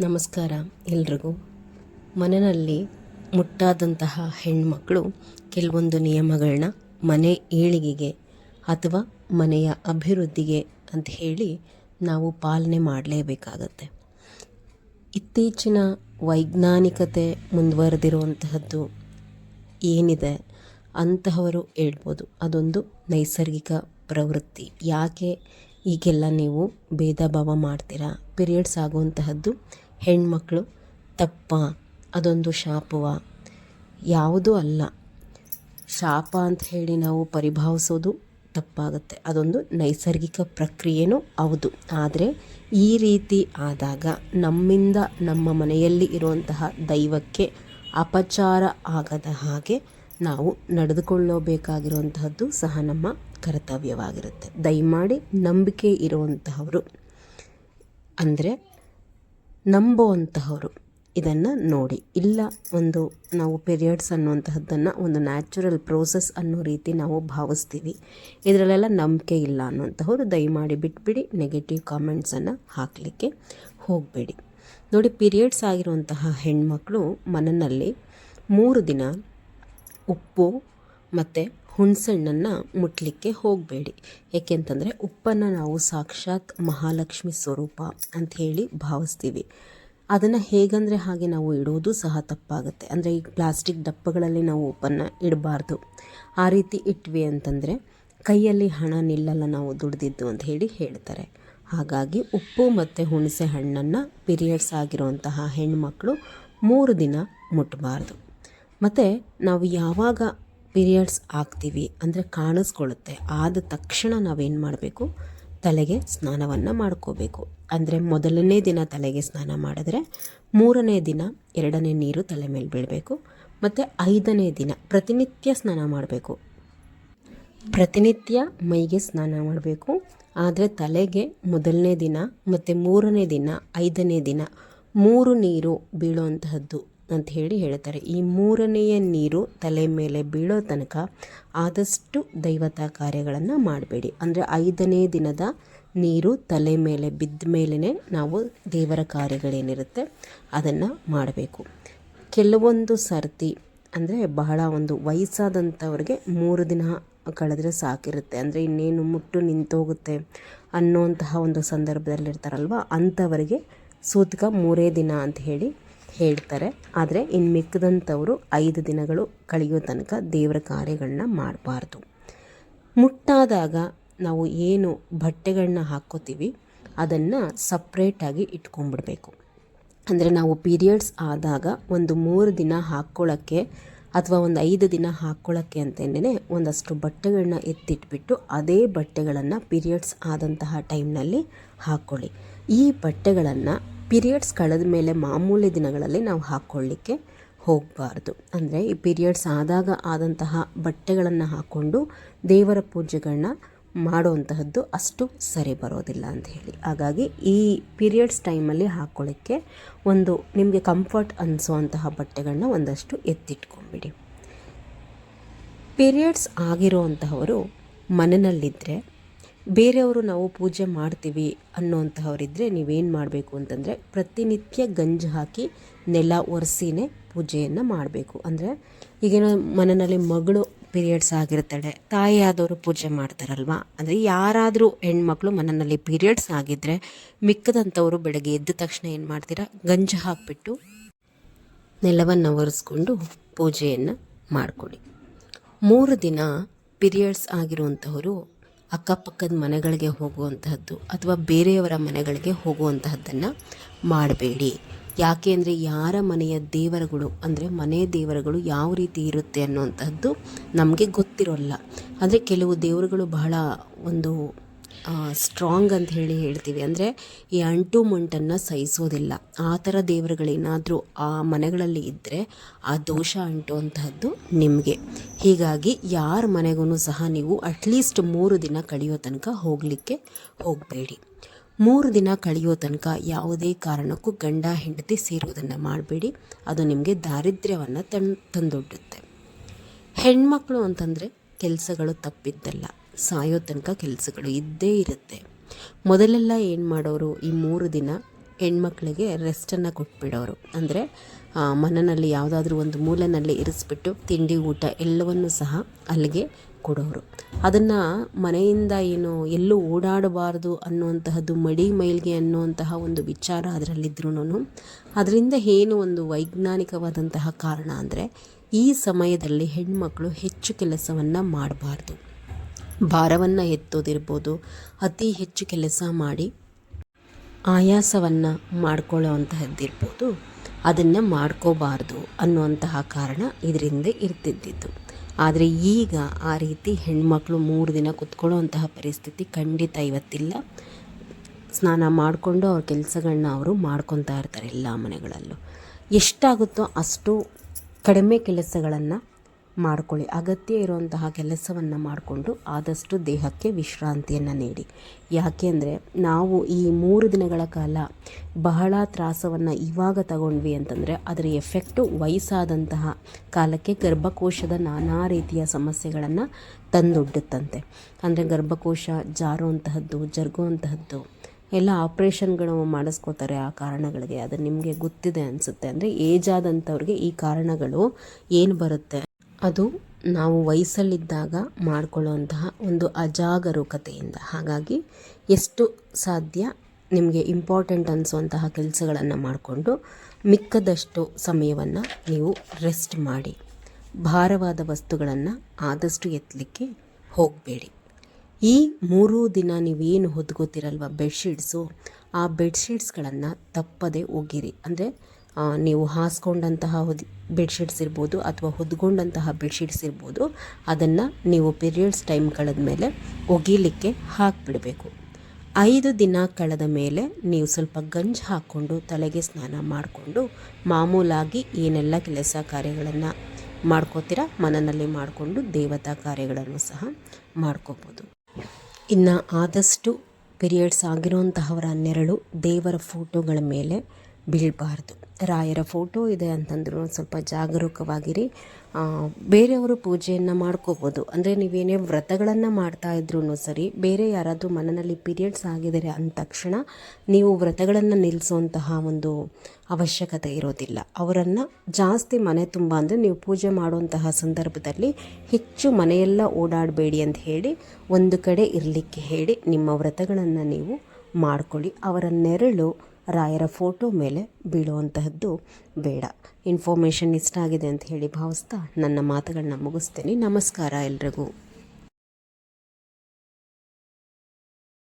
ನಮಸ್ಕಾರ ಎಲ್ರಿಗೂ. ಮನೆಯಲ್ಲಿ ಮುಟ್ಟಾದಂತಹ ಹೆಣ್ಮಕ್ಕಳು ಕೆಲವೊಂದು ನಿಯಮಗಳನ್ನ ಮನೆ ಏಳಿಗೆಗೆ ಅಥವಾ ಮನೆಯ ಅಭಿವೃದ್ಧಿಗೆ ಅಂತ ಹೇಳಿ ನಾವು ಪಾಲನೆ ಮಾಡಲೇಬೇಕಾಗತ್ತೆ. ಇತ್ತೀಚಿನ ವೈಜ್ಞಾನಿಕತೆ ಮುಂದುವರೆದಿರುವಂತಹದ್ದು ಏನಿದೆ ಅಂತಹವರು ಹೇಳ್ಬೋದು. ಅದೊಂದು ನೈಸರ್ಗಿಕ ಪ್ರವೃತ್ತಿ. ಯಾಕೆ ಈಗೆಲ್ಲ ನೀವು ಭೇದ ಭಾವ ಮಾಡ್ತೀರಾ? ಪಿರಿಯಡ್ಸ್ ಆಗುವಂತಹದ್ದು ಹೆಣ್ಮಕ್ಳು ತಪ್ಪ, ಅದೊಂದು ಶಾಪವ. ಯಾವುದೂ ಅಲ್ಲ. ಶಾಪ ಅಂತ ಹೇಳಿ ನಾವು ಪರಿಭಾವಿಸೋದು ತಪ್ಪಾಗುತ್ತೆ. ಅದೊಂದು ನೈಸರ್ಗಿಕ ಪ್ರಕ್ರಿಯೆನೂ ಹೌದು. ಆದರೆ ಈ ರೀತಿ ಆದಾಗ ನಮ್ಮಿಂದ ನಮ್ಮ ಮನೆಯಲ್ಲಿ ಇರುವಂತಹ ದೈವಕ್ಕೆ ಅಪಚಾರ ಆಗದ ಹಾಗೆ ನಾವು ನಡೆದುಕೊಳ್ಳಬೇಕಾಗಿರುವಂತಹದ್ದು ಸಹ ನಮ್ಮ ಕರ್ತವ್ಯವಾಗಿರುತ್ತೆ. ದಯಮಾಡಿ ನಂಬಿಕೆ ಇರುವಂತಹವರು. ಅಂದರೆ ನಂಬುವಂತಹವರು. ಇದನ್ನು ನೋಡಿ. ಇಲ್ಲ ಒಂದು ನಾವು ಪೀರಿಯಡ್ಸ್ ಅನ್ನುವಂತಹದ್ದನ್ನು ಒಂದು ನ್ಯಾಚುರಲ್ ಪ್ರೋಸೆಸ್ ಅನ್ನೋ ರೀತಿ ನಾವು ಭಾವಿಸ್ತೀವಿ. ಇದರಲ್ಲೆಲ್ಲ ನಂಬಿಕೆ ಇಲ್ಲ ಅನ್ನುವಂಥವ್ರು ದಯಮಾಡಿ ಬಿಟ್ಬಿಡಿ. ನೆಗೆಟಿವ್ ಕಾಮೆಂಟ್ಸನ್ನು ಹಾಕಲಿಕ್ಕೆ ಹೋಗಬೇಡಿ. ನೋಡಿ ಪೀರಿಯಡ್ಸ್ ಆಗಿರುವಂತಹ ಹೆಣ್ಮಕ್ಳು ಮನೆಯಲ್ಲಿ ಮೂರು ದಿನ ಉಪ್ಪು ಮತ್ತು ಹುಣಸೆಹಣ್ಣನ್ನು ಮುಟ್ಲಿಕ್ಕೆ ಹೋಗಬೇಡಿ. ಏಕೆಂತಂದರೆ ಉಪ್ಪನ್ನು ನಾವು ಸಾಕ್ಷಾತ್ ಮಹಾಲಕ್ಷ್ಮಿ ಸ್ವರೂಪ ಅಂತ ಹೇಳಿ ಭಾವಿಸ್ತೀವಿ. ಅದನ್ನು ಹೇಗಂದರೆ ಹಾಗೆ ನಾವು ಇಡೋದು ಸಹ ತಪ್ಪಾಗುತ್ತೆ. ಅಂದರೆ ಈ ಪ್ಲಾಸ್ಟಿಕ್ ಡಪ್ಪಗಳಲ್ಲಿ ನಾವು ಉಪ್ಪನ್ನು ಇಡಬಾರ್ದು. ಆ ರೀತಿ ಇಟ್ವಿ ಅಂತಂದರೆ ಕೈಯಲ್ಲಿ ಹಣ ನಿಲ್ಲಲ್ಲ ನಾವು ದುಡ್ದಿದ್ದು ಅಂತ ಹೇಳಿ ಹೇಳ್ತಾರೆ. ಹಾಗಾಗಿ ಉಪ್ಪು ಮತ್ತು ಹುಣಸೆ ಹಣ್ಣನ್ನು ಪೀರಿಯಡ್ಸ್ ಆಗಿರುವಂತಹ ಹೆಣ್ಮಕ್ಳು ಮೂರು ದಿನ ಮುಟ್ಟಬಾರ್ದು ಮತ್ತು ನಾವು ಯಾವಾಗ ಪೀರಿಯಡ್ಸ್ ಆಗ್ತೀವಿ ಅಂದರೆ ಕಾಣಿಸ್ಕೊಳ್ಳುತ್ತೆ. ಆದ ತಕ್ಷಣ ನಾವೇನು ಮಾಡಬೇಕು? ತಲೆಗೆ ಸ್ನಾನವನ್ನು ಮಾಡ್ಕೋಬೇಕು. ಅಂದರೆ ಮೊದಲನೇ ದಿನ ತಲೆಗೆ ಸ್ನಾನ ಮಾಡಿದ್ರೆ ಮೂರನೇ ದಿನ ಎರಡನೇ ನೀರು ತಲೆ ಮೇಲೆ ಬೀಳಬೇಕು. ಮತ್ತು ಐದನೇ ದಿನ ಪ್ರತಿನಿತ್ಯ ಸ್ನಾನ ಮಾಡಬೇಕು. ಪ್ರತಿನಿತ್ಯ ಮೈಗೆ ಸ್ನಾನ ಮಾಡಬೇಕು. ಆದರೆ ತಲೆಗೆ ಮೊದಲನೇ ದಿನ ಮತ್ತು ಮೂರನೇ ದಿನ, ಐದನೇ ದಿನ ಮೂರು ನೀರು ಬೀಳುವಂತಹದ್ದು ಅಂತ ಹೇಳಿ ಹೇಳ್ತಾರೆ. ಈ ಮೂರನೆಯ ನೀರು ತಲೆ ಮೇಲೆ ಬೀಳೋ ತನಕ ಆದಷ್ಟು ದೈವತಾ ಕಾರ್ಯಗಳನ್ನು ಮಾಡಬೇಡಿ. ಅಂದರೆ ಐದನೇ ದಿನದ ನೀರು ತಲೆ ಮೇಲೆ ಬಿದ್ದ ಮೇಲೇ ನಾವು ದೇವರ ಕಾರ್ಯಗಳೇನಿರುತ್ತೆ ಅದನ್ನು ಮಾಡಬೇಕು. ಕೆಲವೊಂದು ಸರ್ತಿ ಅಂದರೆ ಬಹಳ ಒಂದು ವಯಸ್ಸಾದಂಥವ್ರಿಗೆ ಮೂರು ದಿನ ಕಳೆದ್ರೆ ಸಾಕಿರುತ್ತೆ. ಅಂದರೆ ಇನ್ನೇನು ಮುಟ್ಟು ನಿಂತೋಗುತ್ತೆ ಅನ್ನೋಂತಹ ಒಂದು ಸಂದರ್ಭದಲ್ಲಿರ್ತಾರಲ್ವ, ಅಂಥವರಿಗೆ ಸೂತಕ ಮೂರೇ ದಿನ ಅಂತ ಹೇಳಿ ಹೇಳ್ತಾರೆ. ಆದರೆ ಇನ್ನು ಮಿಕ್ಕದಂಥವರು ಐದು ದಿನಗಳು ಕಳೆಯೋ ತನಕ ದೇವರ ಕಾರ್ಯಗಳನ್ನ ಮಾಡಬಾರ್ದು. ಮುಟ್ಟಾದಾಗ ನಾವು ಏನು ಬಟ್ಟೆಗಳನ್ನ ಹಾಕ್ಕೋತೀವಿ, ಅದನ್ನು ಸಪ್ರೇಟಾಗಿ ಇಟ್ಕೊಂಡ್ಬಿಡ್ಬೇಕು. ಅಂದರೆ ನಾವು ಪೀರಿಯಡ್ಸ್ ಆದಾಗ ಒಂದು ಮೂರು ದಿನ ಹಾಕ್ಕೊಳ್ಳೋಕ್ಕೆ ಅಥವಾ ಒಂದು ಐದು ದಿನ ಹಾಕ್ಕೊಳ್ಳೋಕ್ಕೆ ಅಂತೇನೆ ಒಂದಷ್ಟು ಬಟ್ಟೆಗಳನ್ನ ಎತ್ತಿಟ್ಬಿಟ್ಟು ಅದೇ ಬಟ್ಟೆಗಳನ್ನು ಪೀರಿಯಡ್ಸ್ ಆದಂತಹ ಟೈಮ್ನಲ್ಲಿ ಹಾಕ್ಕೊಳ್ಳಿ. ಈ ಬಟ್ಟೆಗಳನ್ನು ಪೀರಿಯಡ್ಸ್ ಕಳೆದ ಮೇಲೆ ಮಾಮೂಲಿ ದಿನಗಳಲ್ಲಿ ನಾವು ಹಾಕ್ಕೊಳ್ಳಿಕ್ಕೆ ಹೋಗಬಾರ್ದು. ಅಂದರೆ ಈ ಪೀರಿಯಡ್ಸ್ ಆದಾಗ ಆದಂತಹ ಬಟ್ಟೆಗಳನ್ನು ಹಾಕ್ಕೊಂಡು ದೇವರ ಪೂಜೆಗಳನ್ನ ಮಾಡುವಂತಹದ್ದು ಅಷ್ಟು ಸರಿ ಬರೋದಿಲ್ಲ ಅಂತ ಹೇಳಿ. ಹಾಗಾಗಿ ಈ ಪೀರಿಯಡ್ಸ್ ಟೈಮಲ್ಲಿ ಹಾಕ್ಕೊಳ್ಳಿಕ್ಕೆ ಒಂದು ನಿಮಗೆ ಕಂಫರ್ಟ್ ಅನಿಸುವಂತಹ ಬಟ್ಟೆಗಳನ್ನ ಒಂದಷ್ಟು ಎತ್ತಿಟ್ಕೊಂಬಿಡಿ. ಪೀರಿಯಡ್ಸ್ ಆಗಿರುವಂತಹವರು ಮನೆಯಲ್ಲಿದ್ದರೆ ಬೇರೆಯವರು ನಾವು ಪೂಜೆ ಮಾಡ್ತೀವಿ ಅನ್ನೋಂತಹವರಿದ್ದರೆ ನೀವೇನು ಮಾಡಬೇಕು ಅಂತಂದರೆ ಪ್ರತಿನಿತ್ಯ ಗಂಜು ಹಾಕಿ ನೆಲ ಒರೆಸಿನೇ ಪೂಜೆಯನ್ನು ಮಾಡಬೇಕು. ಅಂದರೆ ಈಗೇನೋ ಮನೆಯಲ್ಲಿ ಮಗಳು ಪೀರಿಯಡ್ಸ್ ಆಗಿರ್ತಾಳೆ, ತಾಯಿ ಆದವರು ಪೂಜೆ ಮಾಡ್ತಾರಲ್ವ? ಅಂದರೆ ಯಾರಾದರೂ ಹೆಣ್ಮಕ್ಳು ಮನೆಯಲ್ಲಿ ಪೀರಿಯಡ್ಸ್ ಆಗಿದ್ದರೆ ಮಿಕ್ಕದಂಥವರು ಬೆಳಗ್ಗೆ ಎದ್ದ ತಕ್ಷಣ ಏನು ಮಾಡ್ತೀರಾ? ಗಂಜು ಹಾಕಿಬಿಟ್ಟು ನೆಲವನ್ನು ಒರೆಸ್ಕೊಂಡು ಪೂಜೆಯನ್ನು ಮಾಡಿಕೊಡಿ ಮೂರು ದಿನ ಪೀರಿಯಡ್ಸ್ ಆಗಿರುವಂಥವರು ಅಕ್ಕಪಕ್ಕದ ಮನೆಗಳಿಗೆ ಹೋಗುವಂತಹದ್ದು ಅಥವಾ ಬೇರೆಯವರ ಮನೆಗಳಿಗೆ ಹೋಗುವಂತಹದ್ದನ್ನು ಮಾಡಬೇಡಿ. ಯಾಕೆ ಅಂದರೆ ಯಾರ ಮನೆಯ ದೇವರುಗಳು ಅಂದರೆ ಮನೆ ದೇವರುಗಳು ಯಾವ ರೀತಿ ಇರುತ್ತೆ ಅನ್ನುವಂಥದ್ದು ನಮಗೆ ಗೊತ್ತಿರೋಲ್ಲ. ಅಂದರೆ ಕೆಲವು ದೇವರುಗಳು ಬಹಳ ಒಂದು ಸ್ಟ್ರಾಂಗ್ ಅಂತ ಹೇಳಿ ಹೇಳ್ತೀವಿ. ಅಂದರೆ ಈ ಅಂಟು ಮಂಟನ್ನು ಸಹಿಸೋದಿಲ್ಲ. ಆ ಥರ ದೇವರುಗಳೇನಾದರೂ ಆ ಮನೆಗಳಲ್ಲಿ ಇದ್ದರೆ ಆ ದೋಷ ಅಂಟುವಂತಹದ್ದು ನಿಮಗೆ. ಹೀಗಾಗಿ ಯಾರ ಮನೆಗೂ ಸಹ ನೀವು ಅಟ್ಲೀಸ್ಟ್ ಮೂರು ದಿನ ಕಳೆಯೋ ತನಕ ಹೋಗಲಿಕ್ಕೆ ಹೋಗಬೇಡಿ. ಮೂರು ದಿನ ಕಳೆಯೋ ತನಕ ಯಾವುದೇ ಕಾರಣಕ್ಕೂ ಗಂಡ, ಹೆಂಡತಿ ಸೇರೋದನ್ನು ಮಾಡಬೇಡಿ. ಅದು ನಿಮಗೆ ದಾರಿದ್ರ್ಯವನ್ನು ತಂದೊಡ್ಡುತ್ತೆ. ಹೆಣ್ಮಕ್ಳು ಅಂತಂದರೆ ಕೆಲಸಗಳು ತಪ್ಪಿದ್ದಲ್ಲ. ಸಾಯೋ ತನಕ ಕೆಲಸಗಳು ಇದ್ದೇ ಇರುತ್ತೆ. ಮೊದಲೆಲ್ಲ ಏನು ಮಾಡೋರು, ಈ ಮೂರು ದಿನ ಹೆಣ್ಮಕ್ಳಿಗೆ ರೆಸ್ಟನ್ನು ಕೊಟ್ಬಿಡೋರು. ಅಂದರೆ ಮನೆಯಲ್ಲಿ ಯಾವುದಾದ್ರೂ ಒಂದು ಮೂಲೆಯಲ್ಲಿ ಇರಿಸ್ಬಿಟ್ಟು ತಿಂಡಿ, ಊಟ ಎಲ್ಲವನ್ನು ಸಹ ಅಲ್ಲಿಗೆ ಕೊಡೋರು. ಅದನ್ನು ಮನೆಯಿಂದ ಏನು, ಎಲ್ಲೂ ಓಡಾಡಬಾರ್ದು ಅನ್ನುವಂತಹದ್ದು, ಮಡಿ ಮೈಲ್ಗೆ ಅನ್ನುವಂತಹ ಒಂದು ವಿಚಾರ ಅದರಲ್ಲಿದ್ರೂ ಅದರಿಂದ ಏನು ಒಂದು ವೈಜ್ಞಾನಿಕವಾದಂತಹ ಕಾರಣ ಅಂದರೆ, ಈ ಸಮಯದಲ್ಲಿ ಹೆಣ್ಮಕ್ಳು ಹೆಚ್ಚು ಕೆಲಸವನ್ನು ಮಾಡಬಾರ್ದು. ಭಾರವನ್ನು ಎತ್ತೋದಿರ್ಬೋದು. ಅತಿ ಹೆಚ್ಚು ಕೆಲಸ ಮಾಡಿ ಆಯಾಸವನ್ನು ಮಾಡ್ಕೊಳ್ಳೋ ಅಂತಹದ್ದಿರ್ಬೋದು. ಅದನ್ನು ಮಾಡ್ಕೋಬಾರ್ದು ಅನ್ನುವಂತಹ ಕಾರಣ ಇದರಿಂದ ಇರ್ತಿದ್ದಿತ್ತು ಆದರೆ ಈಗ ಆ ರೀತಿ ಹೆಣ್ಮಕ್ಳು ಮೂರು ದಿನ ಕುತ್ಕೊಳ್ಳೋ ಅಂತಹ ಪರಿಸ್ಥಿತಿ ಖಂಡಿತ ಇವತ್ತಿಲ್ಲ. ಸ್ನಾನ ಮಾಡಿಕೊಂಡು ಅವ್ರ ಕೆಲಸಗಳನ್ನ ಅವರು ಮಾಡ್ಕೊತಾ ಇರ್ತಾರೆ ಎಲ್ಲ ಮನೆಗಳಲ್ಲೂ. ಎಷ್ಟಾಗುತ್ತೋ ಅಷ್ಟು ಕಡಿಮೆ ಕೆಲಸಗಳನ್ನು ಮಾಡ್ಕೊಳ್ಳಿ. ಅಗತ್ಯ ಇರುವಂತಹ ಕೆಲಸವನ್ನು ಮಾಡಿಕೊಂಡು ಆದಷ್ಟು ದೇಹಕ್ಕೆ ವಿಶ್ರಾಂತಿಯನ್ನು ನೀಡಿ. ಯಾಕೆಂದರೆ ನಾವು ಈ ಮೂರು ದಿನಗಳ ಕಾಲ ಬಹಳ ತ್ರಾಸವನ್ನು ಇವಾಗ ತಗೊಂಡ್ವಿ ಅಂತಂದರೆ ಅದರ ಎಫೆಕ್ಟು ವಯಸ್ಸಾದಂತಹ ಕಾಲಕ್ಕೆ ಗರ್ಭಕೋಶದ ನಾನಾ ರೀತಿಯ ಸಮಸ್ಯೆಗಳನ್ನು ತಂದೊಡ್ಡುತ್ತಂತೆ. ಅಂದರೆ ಗರ್ಭಕೋಶ ಜಾರುವಂತಹದ್ದು, ಜರುಗುವಂತಹದ್ದು ಎಲ್ಲ ಆಪ್ರೇಷನ್ಗಳು ಮಾಡಿಸ್ಕೋತಾರೆ ಆ ಕಾರಣಗಳಿಗೆ. ಅದು ನಿಮಗೆ ಗೊತ್ತಿದೆ ಅನಿಸುತ್ತೆ. ಅಂದರೆ ಏಜ್ ಆದಂಥವ್ರಿಗೆ ಈ ಕಾರಣಗಳು ಏನು ಬರುತ್ತೆ? ಅದು ನಾವು ವಯಸ್ಸಲ್ಲಿದ್ದಾಗ ಮಾಡಿಕೊಳ್ಳುವಂತಹ ಒಂದು ಅಜಾಗರೂಕತೆಯಿಂದ. ಹಾಗಾಗಿ ಎಷ್ಟು ಸಾಧ್ಯ ನಿಮಗೆ ಇಂಪಾರ್ಟೆಂಟ್ ಅನಿಸುವಂತಹ ಕೆಲಸಗಳನ್ನು ಮಾಡಿಕೊಂಡು ಮಿಕ್ಕದಷ್ಟು ಸಮಯವನ್ನು ನೀವು ರೆಸ್ಟ್ ಮಾಡಿ, ಭಾರವಾದ ವಸ್ತುಗಳನ್ನು ಆದಷ್ಟು ಎತ್ತಲಿಕ್ಕೆ ಹೋಗಬೇಡಿ. ಈ ಮೂರು ದಿನ ನೀವೇನು ಹೊದ್ಕೋತಿರಲ್ವ ಬೆಡ್ಶೀಟ್ಸು ಆ ಬೆಡ್ಶೀಟ್ಸ್ಗಳನ್ನು ತಪ್ಪದೆ ಒಗ್ಗಿರಿ ಅಂದರೆ ನೀವು ಹಾಸ್ಕೊಂಡಂತಹ ಹೊದ್ ಬೆಡ್ಶೀಟ್ಸ್ ಇರ್ಬೋದು ಅಥವಾ ಹೊದ್ಕೊಂಡಂತಹ ಬೆಡ್ಶೀಟ್ಸ್ ಇರ್ಬೋದು, ಅದನ್ನು ನೀವು ಪೀರಿಯಡ್ಸ್ ಟೈಮ್ ಕಳೆದ ಮೇಲೆ ಒಗೀಲಿಕ್ಕೆ ಹಾಕಿಬಿಡಬೇಕು. ಐದು ದಿನ ಕಳೆದ ಮೇಲೆ ನೀವು ಸ್ವಲ್ಪ ಗಂಜ್ ಹಾಕ್ಕೊಂಡು ತಲೆಗೆ ಸ್ನಾನ ಮಾಡಿಕೊಂಡು ಮಾಮೂಲಾಗಿ ಏನೆಲ್ಲ ಕೆಲಸ ಕಾರ್ಯಗಳನ್ನು ಮಾಡ್ಕೋತೀರ ಮನನಲ್ಲಿ ಮಾಡಿಕೊಂಡು ದೇವತಾ ಕಾರ್ಯಗಳನ್ನು ಸಹ ಮಾಡ್ಕೋಬೋದು. ಇನ್ನು ಆದಷ್ಟು ಪೀರಿಯಡ್ಸ್ ಆಗಿರುವಂತಹವರ ನೆರಳು ದೇವರ ಫೋಟೋಗಳ ಮೇಲೆ ಬೀಳಬಾರ್ದು. ರಾಯರ ಫೋಟೋ ಇದೆ ಅಂತಂದ್ರೂ ಸ್ವಲ್ಪ ಜಾಗರೂಕವಾಗಿರಿ. ಬೇರೆಯವರು ಪೂಜೆಯನ್ನು ಮಾಡ್ಕೋಬೋದು. ಅಂದರೆ ನೀವೇನೇ ವ್ರತಗಳನ್ನು ಮಾಡ್ತಾ ಇದ್ರೂ ಸರಿ, ಬೇರೆ ಯಾರಾದರೂ ಮನನಲ್ಲಿ ಪೀರಿಯಡ್ಸ್ ಆಗಿದ್ದಾರೆ ಅಂದ ತಕ್ಷಣ ನೀವು ವ್ರತಗಳನ್ನು ನಿಲ್ಲಿಸುವಂತಹ ಒಂದು ಅವಶ್ಯಕತೆ ಇರೋದಿಲ್ಲ. ಅವರನ್ನು ಜಾಸ್ತಿ ಮನೆ ತುಂಬ ಅಂದರೆ ನೀವು ಪೂಜೆ ಮಾಡುವಂತಹ ಸಂದರ್ಭದಲ್ಲಿ ಹೆಚ್ಚು ಮನೆಯೆಲ್ಲ ಓಡಾಡಬೇಡಿ ಅಂತ ಹೇಳಿ, ಒಂದು ಕಡೆ ಇರಲಿಕ್ಕೆ ಹೇಳಿ ನಿಮ್ಮ ವ್ರತಗಳನ್ನು ನೀವು ಮಾಡ್ಕೊಳ್ಳಿ. ಅವರ ನೆರಳು ರಾಯರ ಫೋಟೋ ಮೇಲೆ ಬೀಳುವಂತಹದ್ದು ಬೇಡ. ಇನ್ಫಾರ್ಮೇಷನ್ ಇಷ್ಟ ಆಗಿದೆ ಅಂತ ಹೇಳಿ ಭಾವಿಸ್ತಾ ನನ್ನ ಮಾತುಗಳನ್ನ ಮುಗಿಸ್ತೇನೆ. ನಮಸ್ಕಾರ ಎಲ್ರಿಗೂ.